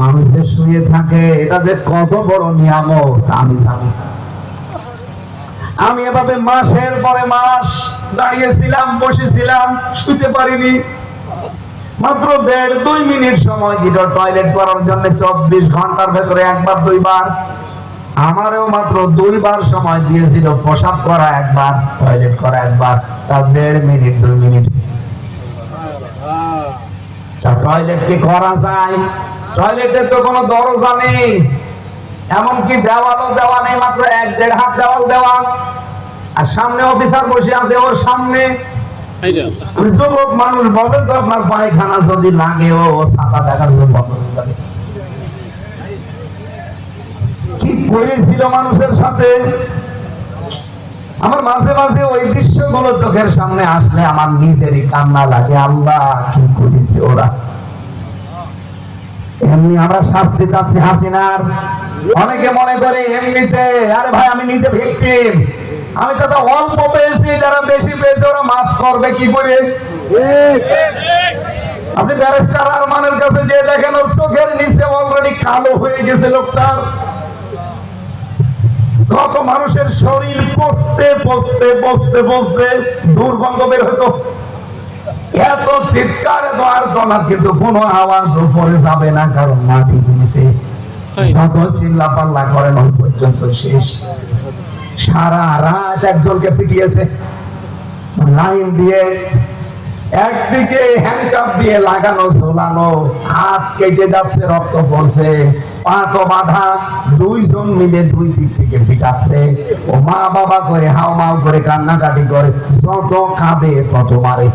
মানুষের শুয়ে থাকে, এটা যে কত বড় নিয়ামত, আমি জানি আমি এভাবে মাসের পরে মাস দাঁড়িয়েছিলাম, বসেছিলাম, শুতে পারিনি। মাত্র দেড় দুই মিনিট সময় দিল টয়লেট করার জন্য, চব্বিশ ঘণ্টার ভেতরে একবার, দুইবার। আমারও মাত্র দুইবার সময় দিয়েছিল প্রসাব করা একবার টয়লেট করা একবার তার দেড় মিনিট, দুই মিনিট। টয়লেট কি করা যায়? টয়লেটের তো কোনো দরজা নেই। এমনকি দেওয়ালও দেওয়া নেই মাত্র এক দেড় হাত দেওয়াল দেওয়া। আর সামনে অফিসার বসে আছে ওর সামনে। যুবক মানুষ তো আপনার পায়খানা যদি লাগে ও দেখার জন্য। কি করেছিল মানুষের সাথে? আমার মাঝে মাঝে ওই দৃশ্যগুলো চোখের সামনে আসলে আমার নিজেরই কান্না লাগে। আল্লাহ কি করেছে ওরা? এমনি আমরা শাস্তি চাচ্ছি হাসিনার। অনেকে মনে করে এমনিতে, আরে ভাই, আমি নিজে ভিকটিম আমি তো অল্প পেয়েছি, যারা বেশি পেয়েছে, ওরা মাফ করবে, কি করে? আপনি কাছে যে দেখেন, ওর চোখের নিচে অলরেডি কালো হয়ে গেছে লোকটার। কত মানুষের শরীর পচতে পচতে পচতে পচতে দুর্গন্ধ বের হতো। এত চিৎকার এত আর দোলা কিন্তু কোনো আওয়াজ উপরে যাবে না কারণ মাটি নিচে যত চিল্লা পাল্লা করেন ওই পর্যন্ত শেষ। সারা রাত একজনকে পিটিয়েছে। লাইন দিয়ে একদিকে হ্যান্ডকাপ দিয়ে লাগানো ঝোলানো হাত কেটে যাচ্ছে রক্ত পড়ছে। পা তো বাঁধা দুইজন মিলে দুই দিক থেকে পিটাচ্ছে। ও মা বাবা করে হাও মাও করে কান্নাকাটি করে যত কাঁদে তত মারে।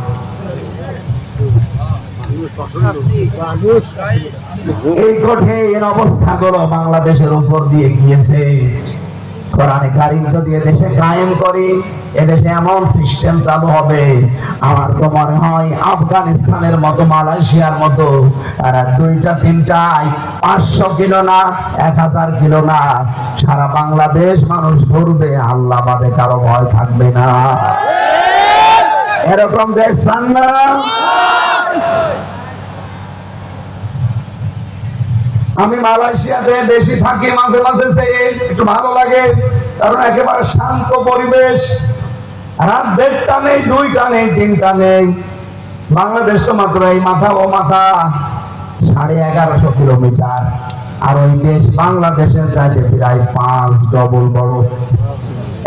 আফগানিস্তানের মতো, মালয়েশিয়ার মতো, তারা দুইটা, তিনটায় পাঁচশো কিলো না, এক হাজার কিলো না। সারা বাংলাদেশ মানুষ ঘুরবে আল্লাহ বাদে কারও ভয় থাকবে না। এরকম দেশ চান না? আমি মালয়েশিয়াতে বেশি থাকি, মাঝে মাঝে একটু ভালো লাগে। কারণ একেবারে শান্ত পরিবেশ। রাত দেড়টা নেই, দুইটা নেই, তিনটা নেই। বাংলাদেশ তো মাত্র এই মাথা ও মাথা সাড়ে এগারোশো কিলোমিটার। আর ওই দেশ বাংলাদেশের চাইতে প্রায় পাঁচ ডবল বড়।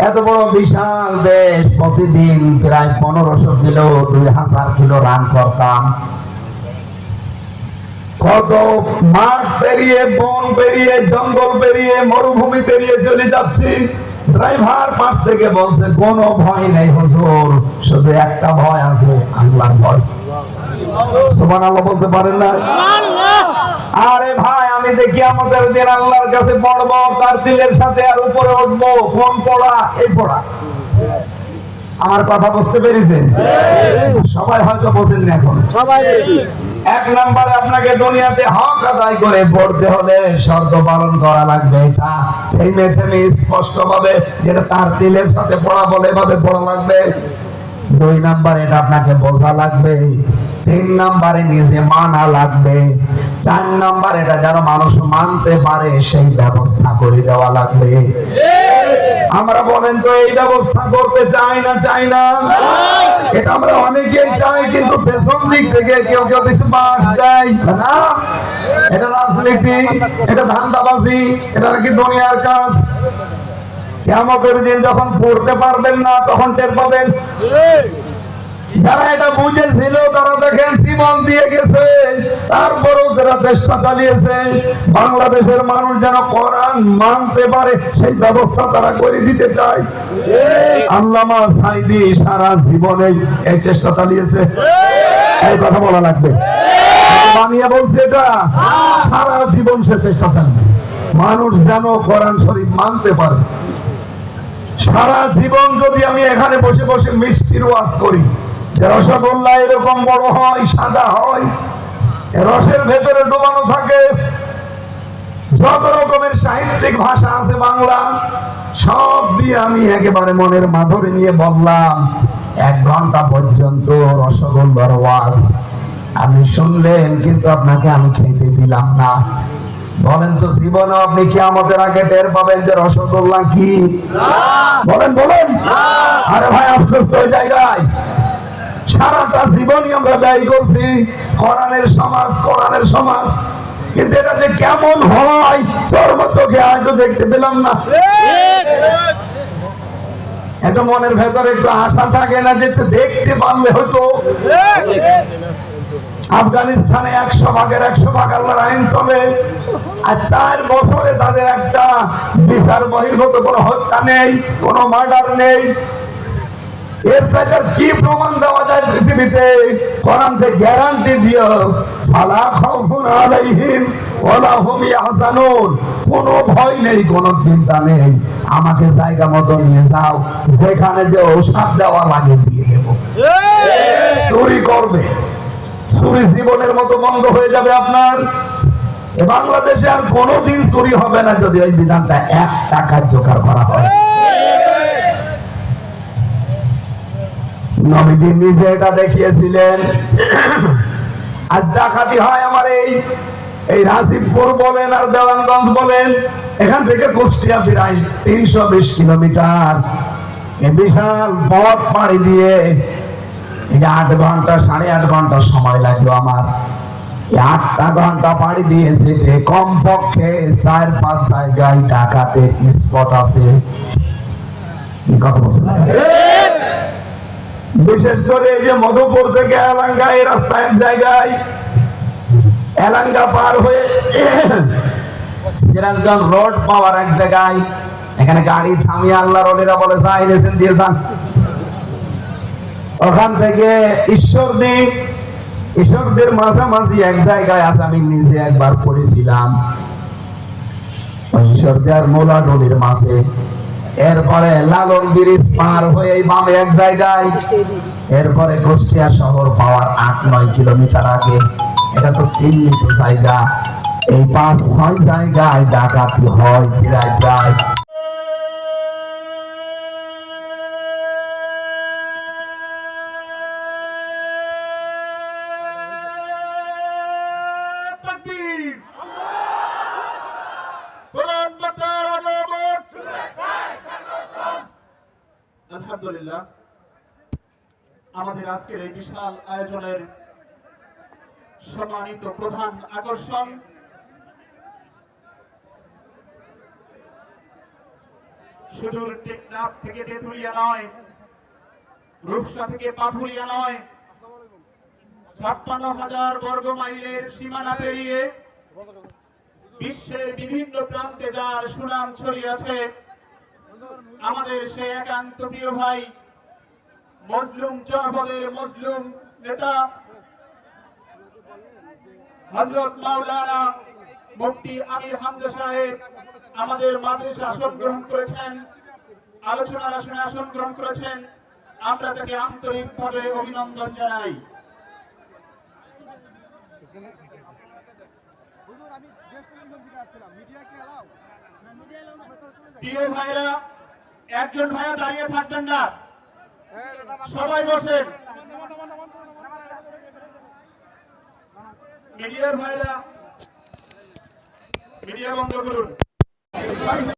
এত বড় বিশাল দেশ, প্রতিদিন প্রায় পনেরোশো কিলো, দুই হাজার কিলো রান করতাম। কত মাঠ পেরিয়ে বন পেরিয়ে জঙ্গল পেরিয়ে মরুভূমি পেরিয়ে চলে যাচ্ছি। ড্রাইভার পাশ থেকে বলছে কোনো ভয় নেই হুজুর শুধু একটা ভয় আছে আল্লাহর ভয়। সুবহান আল্লাহ বলতে পারেন না? আরে ভাই আমি দেখি আমাদের দিন আল্লাহর কাছে পড়ব তার দিলের সাথে আর উপরে উঠবো কোন পড়া? এই পড়া। আমার কথা বুঝতে পেরেছেন? সবাই হয়তো বোঝেন না এখন। এক নম্বরে আপনাকে দুনিয়াতে হক আদায় করে পড়তে হলে শর্ত পালন করা লাগবে। এটা থেমে থেমে স্পষ্ট ভাবে যেটা তার দিলের সাথে পড়া বলে এভাবে পড়া লাগবে। দুই নাম্বার এটা আপনাকে বোঝা লাগবে, তিন নাম্বারে নিজে মানা লাগবে, চার নাম্বার এটা যেন মানুষ মানতে পারে, সেই ব্যবস্থা করে দেওয়া লাগবে। আমরা বলেন তো, এই ব্যবস্থা করতে চাই না চাই না? এটা আমরা অনেকেই চাই, কিন্তু পেছন দিক থেকে কেউ কেউ কিছু বাস দেয় না। এটা রাজনীতি, এটা ধান্দাবাজি, এটা নাকি দুনিয়ার কাজ? কেমতের দিন যখন পড়তে পারবেন না তখন টের পাবেন। যারা এটা বুঝেছিল তারা দেখেন জীবন দিয়ে গেছে। তারপরেও যারা চেষ্টা চালিয়েছে বাংলাদেশের মানুষ যেন কোরআন মানতে পারে সেই ব্যবস্থা তারা করে দিতে চায়। আল্লামা সাইদি সারা জীবনে এই চেষ্টা চালিয়েছে। এই। কথা বলা লাগবে। বানিয়ে বলছে এটা। সারা জীবন সে চেষ্টা চালিয়েছে মানুষ যেন কোরআন শরীফ মানতে পারে। সারা জীবন যদি আমি এখানে বসে বসে মিষ্টির ওয়াজ করি রসগোল্লা এরকম বড় হয়, সাদা হয় রসের ভেতরে ডোবানো থাকে। যত রকমের সাহিত্যিক ভাষা আছে বাংলা, সব দিয়ে আমি একেবারে মনের মাধুরী নিয়ে বললাম, এক ঘণ্টা পর্যন্ত রসগোল্লার ওয়াজ। আপনি শুনলেন, কিন্তু আপনাকে আমি খেতে দিলাম না। বলেন তো জীবনে আপনি কি আমাদের আগে টের পাবেন যে রসগোল্লা কি? বলেন বলেন। আরে ভাই, আফসোস ওই জায়গায়। সারাটা জীবনই আমরা ব্যয় করছি কোরআনের সমাজ কোরআনের সমাজ। কিন্তু এটা যে কেমন হয় চর্ম চোখে আজও দেখতে পেলাম না। একটা মনের ভেতরে একটু আশা থাকে না যে দেখতে পারলে হয়তো। আফগানিস্তানে একশো ভাগের একশো ভাগ আল্লাহর আইন চলে। আর চার বছরে তাদের একটা বিচার বহির্ভূত কোনো হত্যা নেই কোনো মার্ডার নেই। এর চাইতে কি প্রমাণ দেওয়া যায় পৃথিবীতে? কোরআন থেকে গ্যারান্টি দিও ফালা খাউফুন আলাইহিম ওয়ালা হুম ইয়াহজানুন। কোনো ভয় নেই কোনো চিন্তা নেই। আমাকে জায়গা মতো নিয়ে যাও যেখানে যে ঔষধ দেওয়া লাগে দিয়ে দেব। চুরি করবে। চুরি জীবনের মতো বন্ধ হয়ে যাবে আপনার। বাংলাদেশে আর কোনোদিন চুরি হবে না যদি ওই বিধানটা একটা কার্যকর করা হয়। নিজে এটা দেখিয়েছিলেন। আজ ডাকাতি হয় আমার এই এই বলেন আর দেওয়ানগঞ্জ বলেন। এখান থেকে কুষ্টিয়া প্রায় তিনশো বিশ কিলোমিটার। বিশাল পথ পাড়ি দিয়ে আট ঘণ্টা, সাড়ে আট ঘণ্টা সময় লাগল আমার। আটটা ঘণ্টা পাড়ি দিয়ে যেতে কমপক্ষে চার, পাঁচ জায়গায় ডাকাতে স্পট আছে। বিশেষ করে এই যে মধুপুর থেকে এলাঙ্গা, এই রাস্তা এক জায়গায় এলাঙ্গা পার হয়ে সিরাজগঞ্জ রোড পাওয়ার এক জায়গায়। এখানে গাড়ি থামিয়ে আল্লাহ রলিরা বলে যাই লেসেন দিয়ে যান। ওখান থেকে ঈশ্বরদী, ঈশ্বরদের মাঝামাঝি এক জায়গায় আছে আমি নিজে একবার পড়েছিলাম। ওই ঈশ্বরদী আর মোলা নদীর মাঝে। এরপরে লালন ব্রিজ পার হয়ে বামে এক জায়গায়। এরপরে কুষ্টিয়া শহর পাওয়ার আট, নয় কিলোমিটার আগে। এটা তো চিহ্নিত জায়গা। এই পাঁচ, ছয় জায়গায় ডাকাতি হয় প্রায় প্রায় আলহামদুলিল্লাহ। আমাদের আজকের এই বিশাল আয়োজনের সম্মানিত প্রধান আকর্ষণ সুদূর টেকনাফ থেকে তেঁতুলিয়া নয়, রূপসা থেকে পাথুরিয়া নয় ছাপ্পান্ন হাজার বর্গ মাইলের সীমানা পেরিয়ে বিশ্বের বিভিন্ন প্রান্তে যার সুনাম ছড়িয়েছে আমাদের সে একান্ত প্রিয় ভাই, মজলুম মজলুম নেতা হজরত মাওলানা মুফতি আমির হামজা সাহেব আমাদের মাঝে আসন গ্রহণ করেছেন, আলোচনার আসনে আসন গ্রহণ করেছেন। আমরা তাকে আন্তরিকভাবে অভিনন্দন জানাই। হুজুর আমি দেশ টেলিভিশন থেকে আসছিলাম। মিডিয়া কি এলাও প্রিয় ভাইরা একজন ভাইয়া দাঁড়িয়ে থাকবেন না। সবাই বসেন। মিডিয়ার ভাইরা মিডিয়া বন্ধ করুন।